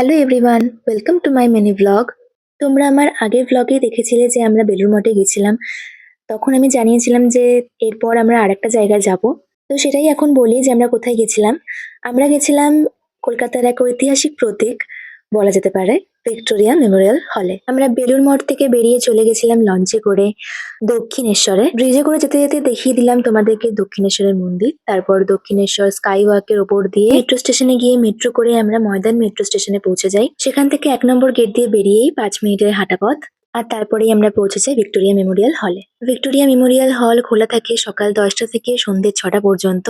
Hello everyone welcome to my mini blog তোমরা আমার আগের ব্লগে দেখেছিলে যে আমরা বেলুর মঠে গেছিলাম তখন আমি জানিয়েছিলাম যে এরপর আমরা আর একটা জায়গায় যাব। তো সেটাই এখন বলি যে আমরা কোথায় গেছিলাম আমরা গেছিলাম কলকাতার এক ঐতিহাসিক প্রতীক বলা যেতে পারে, ভিক্টোরিয়া মেমোরিয়াল হলে। আমরা বেলুর মঠ থেকে বেরিয়ে চলে গেছিলাম লঞ্চে করে দক্ষিণেশ্বরে। ব্রিজে করে যেতে যেতে দেখিয়ে দিলাম তোমাদেরকে দক্ষিণেশ্বরের মন্দির। তারপর দক্ষিণেশ্বর স্কাই ওয়াকের ওপর দিয়ে মেট্রো স্টেশনে গিয়ে মেট্রো করে আমরা ময়দান মেট্রো স্টেশনে পৌঁছে যাই। সেখান থেকে এক নম্বর গেট দিয়ে বেরিয়েই পাঁচ মিনিটের হাঁটা পথ আর তারপরেই আমরা পৌঁছে যাই ভিক্টোরিয়া মেমোরিয়াল হলে। ভিক্টোরিয়া মেমোরিয়াল হল খোলা থাকে সকাল দশটা থেকে সন্ধ্যে ছটা পর্যন্ত।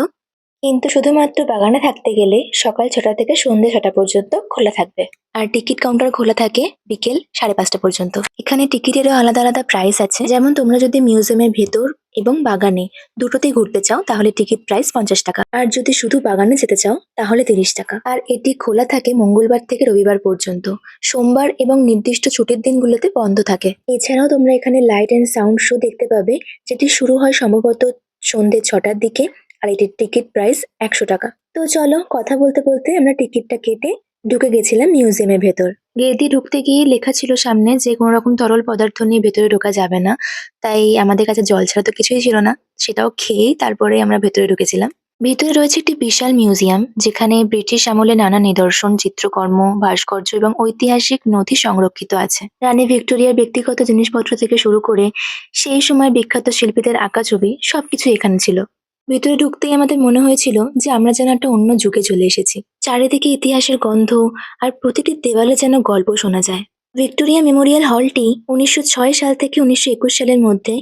কিন্তু শুধুমাত্র বাগানে থাকতে গেলে সকাল ছটা থেকে সন্ধ্যে ছটা পর্যন্ত খোলা থাকবে। আর টিকিট কাউন্টার খোলা থাকে বিকেল সাড়ে পাঁচটা পর্যন্ত। এখানে টিকিটেরও আলাদা আলাদা প্রাইস আছে। যেমন তোমরা যদি মিউজিয়ামের ভেতর এবং বাগানে দুটোতেই ঘুরতে চাও, তাহলে টিকিট প্রাইস পঞ্চাশ টাকা। আর যদি শুধু বাগানে যেতে চাও, তাহলে তিরিশ টাকা। আর এটি খোলা থাকে মঙ্গলবার থেকে রবিবার পর্যন্ত। সোমবার এবং নির্দিষ্ট ছুটির দিনগুলোতে বন্ধ থাকে। এছাড়াও তোমরা এখানে লাইট অ্যান্ড সাউন্ড শো দেখতে পাবে, যেটি শুরু হয় সম্ভবত সন্ধ্যে ছটার দিকে। আর এটির টিকিট প্রাইস একশো টাকা। তো চলো কথা বলতে বলতে আমরা টিকিটটা কেটে ঢুকে গেছিলাম মিউজিয়ামের ভেতর। গেট ঢুকতে গিয়ে লেখা ছিল সামনে যে কোনো রকম তরল পদার্থ নিয়ে ভেতরে ঢোকা যাবে না। তাই আমাদের কাছে জল ছাড়া তো কিছুই ছিল না। সেটাও খেয়েই তারপরে আমরা ভেতরে ঢুকেছিলাম। ভেতরে রয়েছে একটি বিশাল মিউজিয়াম যেখানে ব্রিটিশ আমলে নানা নিদর্শন, চিত্রকর্ম, ভাস্কর্য এবং ঐতিহাসিক নথি সংরক্ষিত আছে। রানী ভিক্টোরিয়ার ব্যক্তিগত জিনিসপত্র থেকে শুরু করে সেই সময় বিখ্যাত শিল্পীদের আঁকা ছবি সবকিছু এখানে ছিল। ভেতরে ঢুকতেই আমাদের মনে হয়েছিল যে আমরা যেন একটা অন্য যুগে চলে এসেছি। চারিদিকে ইতিহাসের গন্ধ আর প্রতিটি দেওয়ালে যেন গল্প শোনা যায়। ভিক্টোরিয়া মেমোরিয়াল হলটি উনিশশো ছয় সাল থেকে উনিশশো একুশ সালের মধ্যে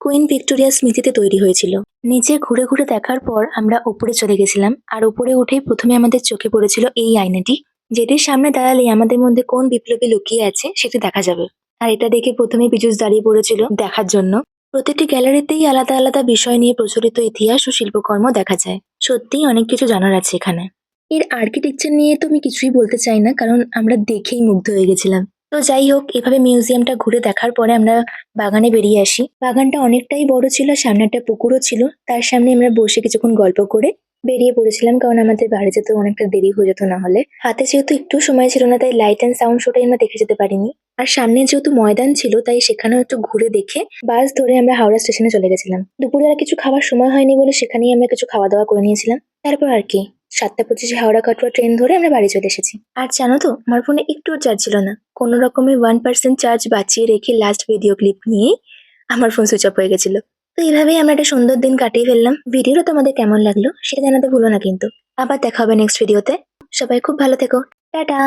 কুইন ভিক্টোরিয়া স্মৃতিতে তৈরি হয়েছিল। নিচে ঘুরে ঘুরে দেখার পর আমরা উপরে চলে গেছিলাম আর উপরে উঠেই প্রথমে আমাদের চোখে পড়েছিল এই আয়নাটি। যেটির সামনে দাঁড়ালে আমাদের মধ্যে কোন বিপ্লবী লুকিয়ে আছে সেটি দেখা যাবে। আর এটা দেখে প্রথমে পিজুস দাঁড়িয়ে পড়েছিল দেখার জন্য। প্রতিটি গ্যালারিতেই আলাদা আলাদা বিষয় নিয়ে প্রচলিত ইতিহাস ও শিল্পকর্ম দেখা যায়। সত্যিই অনেক কিছু জানার আছে এখানে। এর আর্কিটেকচার নিয়ে তো আমি কিছুই বলতে চাই না, কারণ আমরা দেখেই মুগ্ধ হয়ে গেছিলাম। তো যাই হোক, এভাবে মিউজিয়ামটা ঘুরে দেখার পরে আমরা বাগানে বেরিয়ে আসি। বাগানটা অনেকটাই বড় ছিল, সামনে একটা পুকুরও ছিল। তার সামনে আমরা বসে কিছুক্ষণ গল্প করে বেরিয়ে পড়েছিলাম, কারণ আমাদের বাড়ি যেতে অনেকটা দেরি হয়ে যেত না হলে। হাতে যেহেতু একটু সময় ছিল না, তাই লাইট অ্যান্ড সাউন্ড শোটাই আমরা দেখে যেতে পারিনি। আর সামনে যেহেতু ময়দান ছিল, তাই সেখানেও একটু ঘুরে দেখে বাস ধরে আমরা হাওড়া স্টেশনে চলে গেছিলাম। দুপুরে আর কিছু খাওয়ার সময় হয়নি বলে সেখানেই আমরা কিছু খাওয়া দাওয়া করে নিয়েছিলাম। তারপর আর কি, সাতটা পঁচিশে হাওড়া কাটোয়া ট্রেন ধরে আমরা বাড়ি চলে এসেছি। আর জানো তো, আমার ফোনে একটুও চার্জ ছিল না। কোনো রকমের ওয়ান পার্সেন্ট চার্জ বাঁচিয়ে রেখে লাস্ট ভিডিও ক্লিপ নিয়েই আমার ফোন সুইচ অফ হয়ে গেছিল। তো এইভাবেই আমরা একটা সুন্দর দিন কাটিয়ে ফেললাম। ভিডিওটা তোমাদের কেমন লাগল সেটা জানাতে ভুলো না কিন্তু। আবার দেখা হবে নেক্সট ভিডিওতে সবাই খুব ভালো থেকো। টাটা!